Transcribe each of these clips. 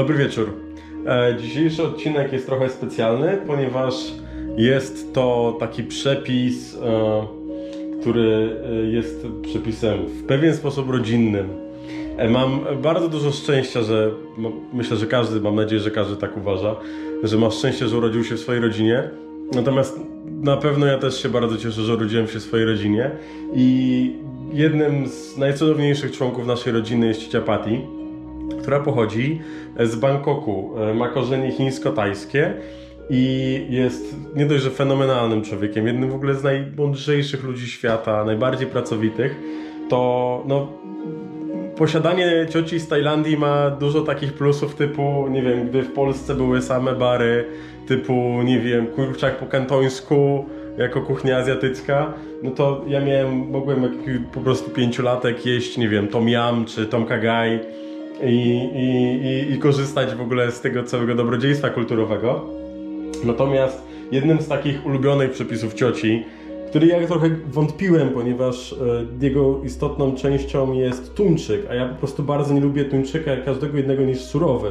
Dobry wieczór. E, Dzisiejszy odcinek jest trochę specjalny, ponieważ jest to taki przepis, e, który e, jest przepisem w pewien sposób rodzinnym. Mam bardzo dużo szczęścia, że myślę, że każdy, mam nadzieję, że każdy tak uważa, że ma szczęście, że urodził się w swojej rodzinie. Natomiast na pewno ja też się bardzo cieszę, że urodziłem się w swojej rodzinie. I jednym z najcudowniejszych członków naszej rodziny jest ciocia która pochodzi z Bangkoku. E, Ma korzenie chińsko-tajskie i jest nie dość, że fenomenalnym człowiekiem, jednym w ogóle z najmądrzejszych ludzi świata, najbardziej pracowitych, to no, posiadanie cioci z Tajlandii ma dużo takich plusów typu, nie wiem, gdy w Polsce były same bary, typu, nie wiem, kurczak po kantońsku, jako kuchnia azjatycka, no to ja miałem, mogłem po prostu pięciolatek jeść, nie wiem, tom yam czy tom kagai i, i, i, korzystać w ogóle z tego całego dobrodziejstwa kulturowego. Natomiast jednym z takich ulubionych przepisów cioci, który ja trochę wątpiłem, ponieważ e, jego istotną częścią jest tuńczyk, a ja po prostu bardzo nie lubię tuńczyka każdego innego niż surowy.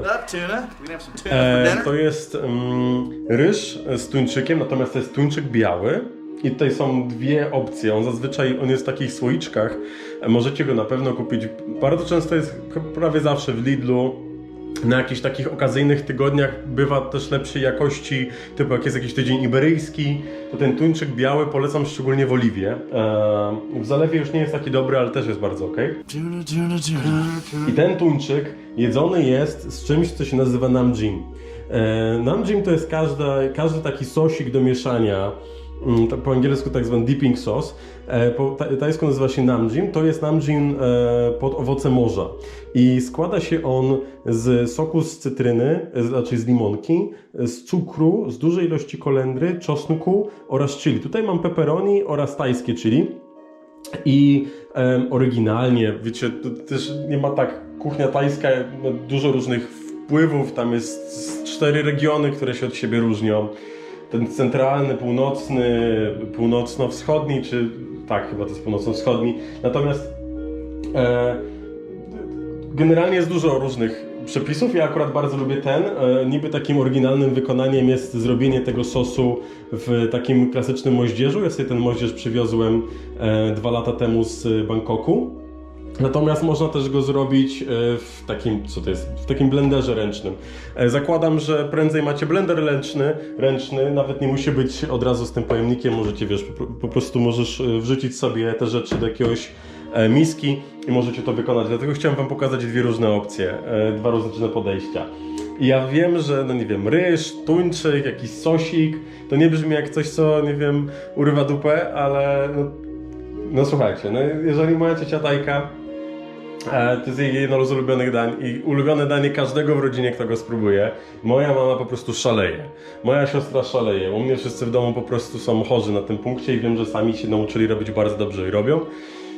E, to jest mm, ryż z tuńczykiem, natomiast to jest tuńczyk biały. I tutaj są dwie opcje. On zazwyczaj on jest w takich słoiczkach. Możecie go na pewno kupić. Bardzo często jest prawie zawsze w Lidlu. Na jakichś takich okazyjnych tygodniach bywa też lepszej jakości, typu jak jest jakiś tydzień iberyjski, to ten tuńczyk biały polecam szczególnie w Oliwie. E, w zalewie już nie jest taki dobry, ale też jest bardzo ok. I ten tuńczyk jedzony jest z czymś, co się nazywa namjim. E, namjim to jest każda, każdy taki sosik do mieszania, mm, po angielsku tak zwany dipping sauce, po ta- tajsku nazywa się namjim, to jest namjim e, pod owoce morza. I składa się on z soku z cytryny, e, znaczy z limonki, e, z cukru, z dużej ilości kolendry, czosnku oraz chili. Tutaj mam pepperoni oraz tajskie chili. I oryginalnie, wiecie, to też nie ma tak, kuchnia tajska ma dużo różnych wpływów, tam jest cztery regiony, które się od siebie różnią. Ten centralny, północny, północno-wschodni, czy tak, chyba to jest północno-wschodni. Natomiast e, generalnie jest dużo różnych przepisów. Ja akurat bardzo lubię ten. E, niby takim oryginalnym wykonaniem jest zrobienie tego sosu w takim klasycznym moździerzu. Ja sobie ten moździerz przywiozłem e, dwa lata temu z Bangkoku. Natomiast można też go zrobić e, w takim, co to jest, w takim blenderze ręcznym. E, Zakładam, że prędzej macie blender ręczny, ręczny, nawet nie musi być od razu z tym pojemnikiem, możecie, wiesz, po, prostu możesz e, wrzucić sobie te rzeczy do jakiegoś miski i możecie to wykonać. Dlatego chciałem Wam pokazać dwie różne opcje, dwa różne podejścia. Ja wiem, że, no nie wiem, ryż, tuńczyk, jakiś sosik, to nie brzmi jak coś, co, nie wiem, urywa dupę, ale no, no słuchajcie, no jeżeli moja ciocia Tajka E, To jest jedno z ulubionych dań i ulubione danie każdego w rodzinie, kto go spróbuje. Moja mama po prostu szaleje. Moja siostra szaleje. U mnie wszyscy w domu po prostu są chorzy na tym punkcie i wiem, że sami się nauczyli robić bardzo dobrze i robią.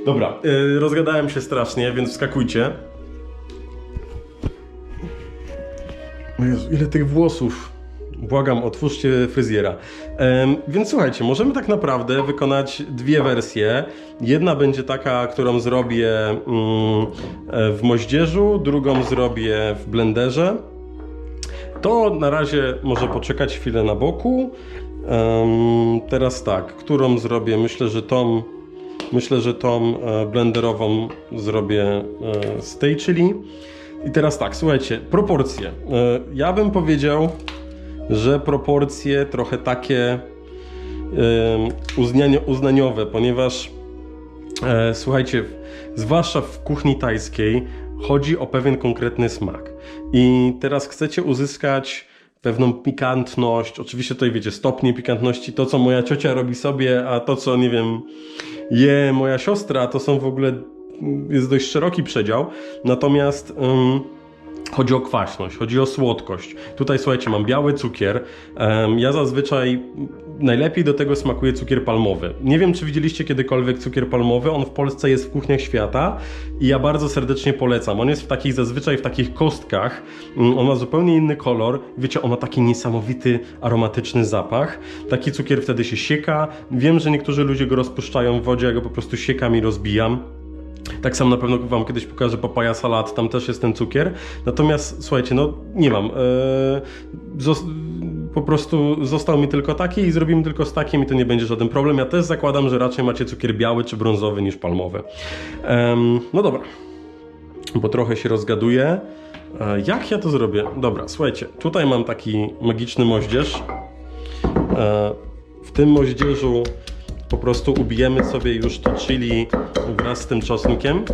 Dobra, y, rozgadałem się strasznie, więc wskakujcie. Jezu, ile tych włosów. Błagam, otwórzcie fryzjera. Więc słuchajcie, możemy tak naprawdę wykonać dwie wersje. Jedna będzie taka, którą zrobię mm, w moździerzu, drugą zrobię w blenderze. To na razie może poczekać chwilę na boku. Teraz tak, którą zrobię? Myślę, że tą, myślę, że tą e, blenderową zrobię e, z tej chili. I teraz tak, słuchajcie, proporcje. E, ja bym powiedział, że proporcje trochę takie uznaniowe, ponieważ e, słuchajcie, zwłaszcza w kuchni tajskiej chodzi o pewien konkretny smak. I teraz chcecie uzyskać pewną pikantność, oczywiście tutaj wiecie, stopnie pikantności, to co moja ciocia robi sobie, a to co, nie wiem, je moja siostra, to są w ogóle, jest dość szeroki przedział. Natomiast... Chodzi o kwaśność, chodzi o słodkość. Tutaj słuchajcie, mam biały cukier. Ja zazwyczaj najlepiej do tego smakuje cukier palmowy. Nie wiem, czy widzieliście kiedykolwiek cukier palmowy. On w Polsce jest w kuchniach świata i ja bardzo serdecznie polecam. On jest w takich zazwyczaj w takich kostkach. Mm, On ma zupełnie inny kolor. Wiecie, on ma taki niesamowity aromatyczny zapach. Taki cukier wtedy się sieka. Wiem, że niektórzy ludzie go rozpuszczają w wodzie, ja go po prostu siekam i rozbijam. Tak samo na pewno Wam kiedyś pokażę papaja salad, tam też jest ten cukier. Natomiast słuchajcie, no nie mam. Zos- po prostu został mi tylko taki i zrobimy tylko z takim i to nie będzie żaden problem. Ja też zakładam, że raczej macie cukier biały czy brązowy niż palmowy. No dobra, bo trochę się rozgaduję. E, Jak ja to zrobię? Dobra, słuchajcie, tutaj mam taki magiczny moździerz. E, W tym moździerzu po prostu ubijemy sobie już to chili wraz z tym czosnkiem.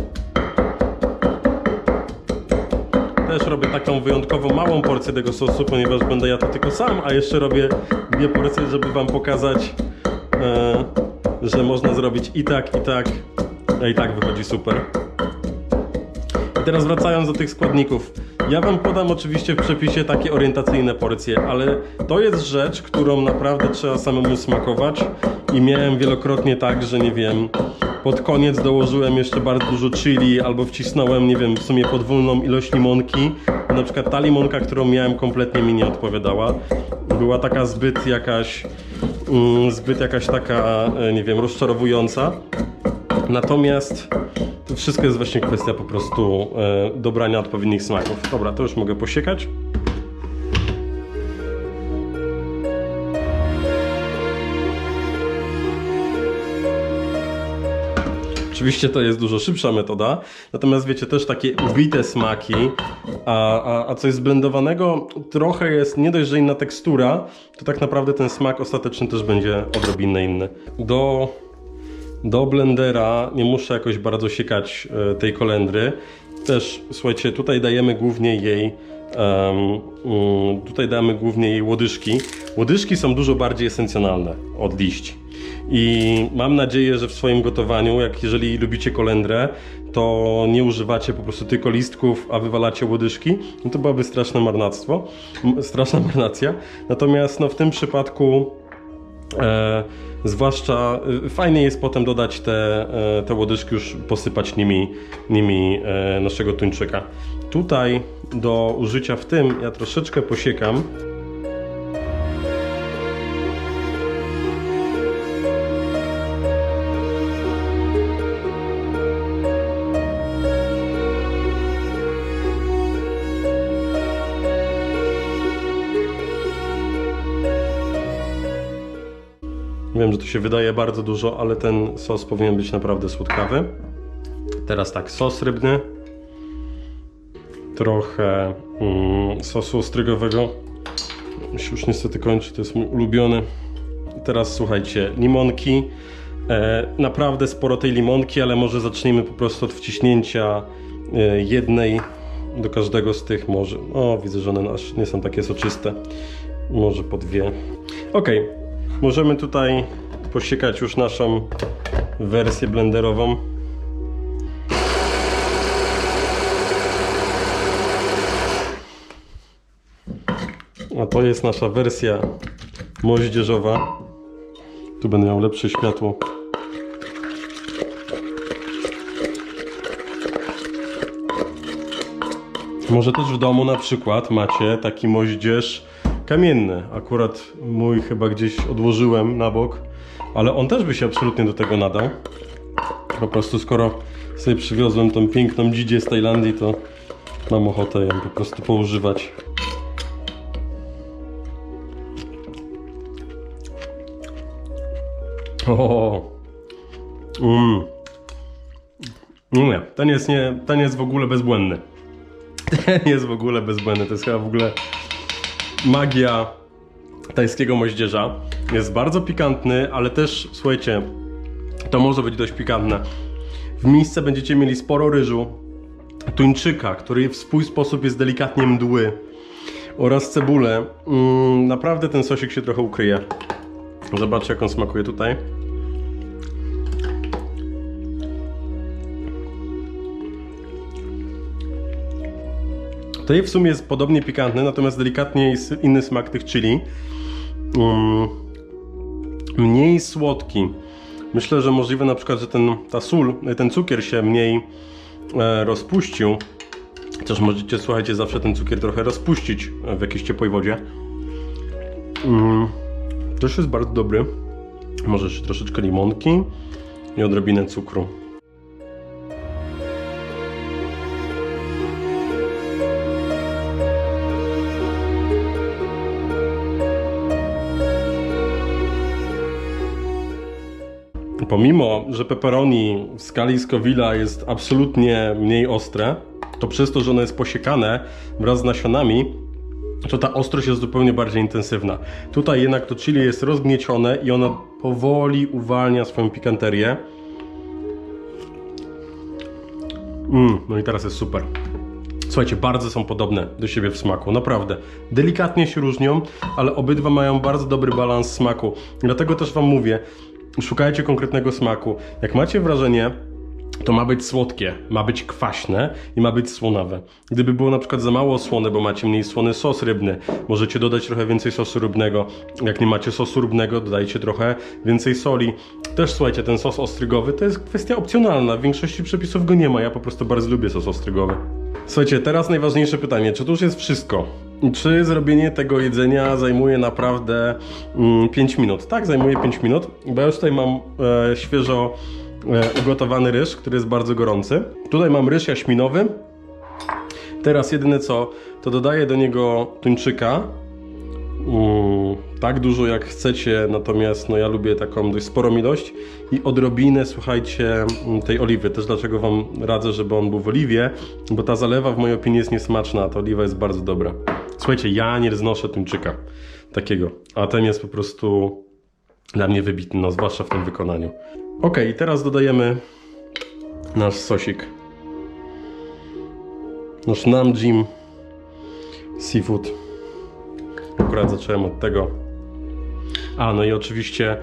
Też robię taką wyjątkowo małą porcję tego sosu, ponieważ będę ja to tylko sam, a jeszcze robię dwie porcje, żeby wam pokazać, e, że można zrobić i tak, i tak, a i tak wychodzi super. I teraz wracając do tych składników. Ja Wam podam oczywiście w przepisie takie orientacyjne porcje, ale to jest rzecz, którą naprawdę trzeba samemu smakować i miałem wielokrotnie tak, że nie wiem, pod koniec dołożyłem jeszcze bardzo dużo chili albo wcisnąłem, nie wiem, w sumie podwójną ilość limonki. Na przykład ta limonka, którą miałem kompletnie mi nie odpowiadała. Była taka zbyt jakaś, mm, zbyt jakaś taka, e, nie wiem, rozczarowująca. Natomiast to wszystko jest właśnie kwestia po prostu e, dobrania odpowiednich smaków. Dobra, to już mogę posiekać. Oczywiście to jest dużo szybsza metoda, natomiast wiecie, też takie ubite smaki, a, a, a coś zblendowanego trochę jest, nie dość, że inna tekstura, to tak naprawdę ten smak ostateczny też będzie odrobinę inny. Do do blendera nie muszę jakoś bardzo siekać e, tej kolendry. Też, słuchajcie, tutaj dajemy głównie jej mm, tutaj damy głównie jej łodyżki. Łodyżki są dużo bardziej esencjonalne od liści. I mam nadzieję, że w swoim gotowaniu, jak jeżeli lubicie kolendrę, to nie używacie po prostu tylko listków, a wywalacie łodyżki. No to byłoby straszne marnactwo, straszna marnacja. Natomiast no, w tym przypadku E, zwłaszcza e, fajnie jest potem dodać te, e, te łodyżki, już posypać nimi, nimi e, naszego tuńczyka. Tutaj do użycia w tym ja troszeczkę posiekam. To się wydaje bardzo dużo, ale ten sos powinien być naprawdę słodkawy. Teraz tak, sos rybny. Trochę mm, sosu ostrygowego. Się już niestety kończy, to jest mój ulubiony. Teraz słuchajcie, limonki. E, naprawdę sporo tej limonki, ale może zacznijmy po prostu od wciśnięcia e, jednej do każdego z tych może. O, widzę, że one aż nie są takie soczyste. Może po dwie. Ok, możemy tutaj posiekać już naszą wersję blenderową. A to jest nasza wersja moździerzowa. Tu będę miał lepsze światło. Może też w domu na przykład macie taki moździerz kamienny. Akurat mój chyba gdzieś odłożyłem na bok, ale on też by się absolutnie do tego nadał. Po prostu skoro sobie przywiozłem tą piękną dzidzie z Tajlandii, to mam ochotę ją po prostu poużywać. O, mm. Nie, ten jest, nie, ten jest w ogóle bezbłędny. Ten jest w ogóle bezbłędny. To jest chyba w ogóle magia tajskiego moździerza. Jest bardzo pikantny, ale też, słuchajcie, to może być dość pikantne. W misce będziecie mieli sporo ryżu, tuńczyka, który w swój sposób jest delikatnie mdły oraz cebulę. Mm, naprawdę ten sosik się trochę ukryje. Zobaczcie jak on smakuje tutaj. Tutaj w sumie jest podobnie pikantny, natomiast delikatnie jest inny smak tych chili. Mm, mniej słodki. Myślę, że możliwe na przykład, że ten, ta sól, ten cukier się mniej e, rozpuścił. Chociaż możecie, słuchajcie, zawsze ten cukier trochę rozpuścić w jakiejś ciepłej wodzie. Mm, też jest bardzo dobry. Może jeszcze troszeczkę limonki i odrobinę cukru. Pomimo, że pepperoni w skali Scoville'a jest absolutnie mniej ostre, to przez to, że ono jest posiekane wraz z nasionami, to ta ostrość jest zupełnie bardziej intensywna. Tutaj jednak to chili jest rozgniecione i ono powoli uwalnia swoją pikanterię. Mm, no i teraz jest super. Słuchajcie, bardzo są podobne do siebie w smaku, naprawdę. Delikatnie się różnią, ale obydwa mają bardzo dobry balans smaku. Dlatego też Wam mówię, szukajcie konkretnego smaku. Jak macie wrażenie, to ma być słodkie, ma być kwaśne i ma być słonawe. Gdyby było na przykład za mało słone, bo macie mniej słony sos rybny, możecie dodać trochę więcej sosu rybnego. Jak nie macie sosu rybnego, dodajcie trochę więcej soli. Też słuchajcie, ten sos ostrygowy to jest kwestia opcjonalna. W większości przepisów go nie ma. Ja po prostu bardzo lubię sos ostrygowy. Słuchajcie, teraz najważniejsze pytanie. Czy to już jest wszystko? Czy zrobienie tego jedzenia zajmuje naprawdę mm, 5 minut? Tak, zajmuje 5 minut, bo ja już tutaj mam e, świeżo e, ugotowany ryż, który jest bardzo gorący. Tutaj mam ryż jaśminowy. Teraz jedyne co, to dodaję do niego tuńczyka. Mm, tak dużo jak chcecie, natomiast no ja lubię taką dość sporą ilość i odrobinę, słuchajcie, mm, tej oliwy. Też dlaczego Wam radzę, żeby on był w oliwie, bo ta zalewa w mojej opinii jest niesmaczna, ta oliwa jest bardzo dobra. Słuchajcie, ja nie znoszę tuńczyka takiego, a ten jest po prostu dla mnie wybitny, no zwłaszcza w tym wykonaniu. Ok, i teraz dodajemy nasz sosik. Nasz namjim seafood. Akurat zacząłem od tego. A, no i oczywiście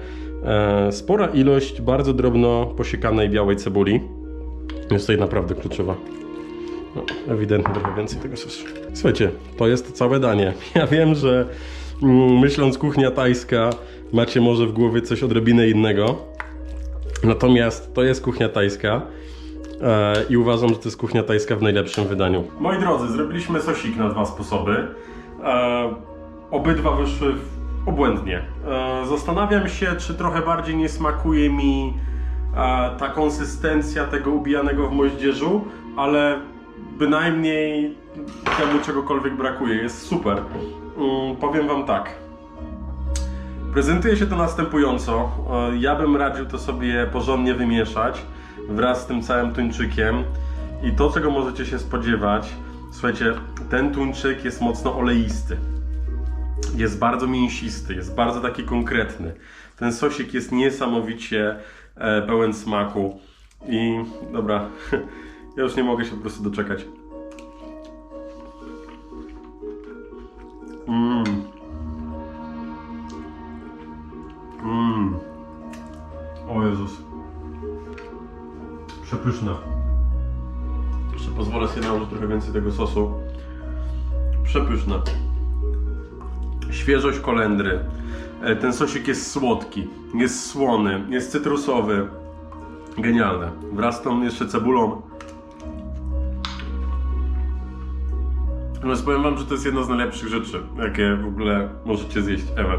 e, spora ilość bardzo drobno posiekanej białej cebuli. Jest tutaj naprawdę kluczowa. No, ewidentnie trochę więcej tego sosu. Słuchajcie, to jest całe danie. Ja wiem, że mm, myśląc kuchnia tajska, macie może w głowie coś odrobinę innego. Natomiast to jest kuchnia tajska. E, I uważam, że to jest kuchnia tajska w najlepszym wydaniu. Moi drodzy, zrobiliśmy sosik na dwa sposoby. E, obydwa wyszły obłędnie. E, zastanawiam się, czy trochę bardziej nie smakuje mi e, ta konsystencja tego ubijanego w moździerzu, ale bynajmniej temu czegokolwiek brakuje. Jest super. Mm, powiem Wam tak. Prezentuje się to następująco. E, Ja bym radził to sobie porządnie wymieszać wraz z tym całym tuńczykiem. I to, czego możecie się spodziewać, słuchajcie, ten tuńczyk jest mocno oleisty. Jest bardzo mięsisty, jest bardzo taki konkretny. Ten sosik jest niesamowicie e, pełen smaku. I dobra, ja już nie mogę się po prostu doczekać. Mmm. Mmm. O Jezus. Przepyszne. Jeszcze pozwolę sobie nałożyć trochę więcej tego sosu. Przepyszne. Świeżość kolendry. E, Ten sosik jest słodki, jest słony, jest cytrusowy. Genialne. Wraz z tą jeszcze cebulą. No powiem wam, że to jest jedna z najlepszych rzeczy, jakie w ogóle możecie zjeść ever.